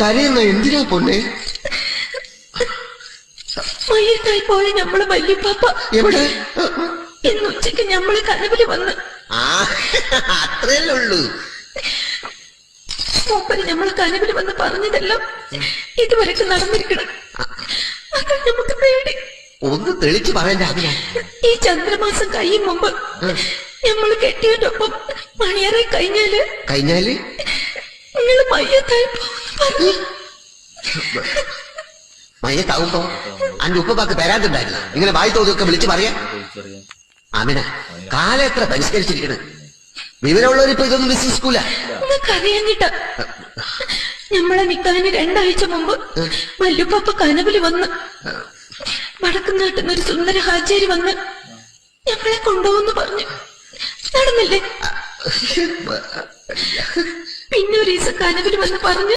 കരയുന്ന എന്തിനാ പൊന്നെ? മയ്യത്തായി പോയ നമ്മളെ വല്യപ്പാപ്പ എവിടെ? ഇന്ന് ഉച്ചയ്ക്ക് നമ്മളെ കനവിൽ വന്ന്. അത്രയല്ലേ ഉള്ളൂ. മൂപ്പര് ഞമ്മളെ കനവിൽ വന്ന് പറഞ്ഞതെല്ലാം ഇതുവരെ നടന്നിരിക്കണം. അതാ നമുക്ക് പേടി. ഒന്ന് തെളിച്ച് പറയണ്ട ഈ ചന്ദ്രമാസം കഴിയും മുമ്പ് ഞമ്മൾ ഒപ്പം മണിയറെ കഴിഞ്ഞാൽ കഴിഞ്ഞാൽ? നിങ്ങൾ മയ്യത്തായി പോകുന്നു മയ്യത്താവുമ്പോ അന്റെ ഉപ്പപ്പാക്ക് തരാതുണ്ടായിരുന്നു ഇങ്ങനെ വായി തോതൊക്കെ വിളിച്ചു പറയാ അമിന കാലം എത്ര പരിഷ്കരിച്ചിരിക്കണ് വിവരമുള്ളവരിപ്പോ ഇതൊന്നും വിശ്വസിക്കൂല ഞമ്മളെ നിക്കാന് രണ്ടാഴ്ച മുമ്പ് വല്ലുപ്പാപ്പ കനവിൽ വന്ന് വടക്കുന്നാട്ടിൽ ഒരു സുന്ദര ഹാജേരി വന്ന് ഞങ്ങളെ കൊണ്ടുപോകുന്നു പറഞ്ഞു നടന്നില്ലേ പിന്നെ ഒരു ദിവസം കനവിൽ വന്ന് പറഞ്ഞു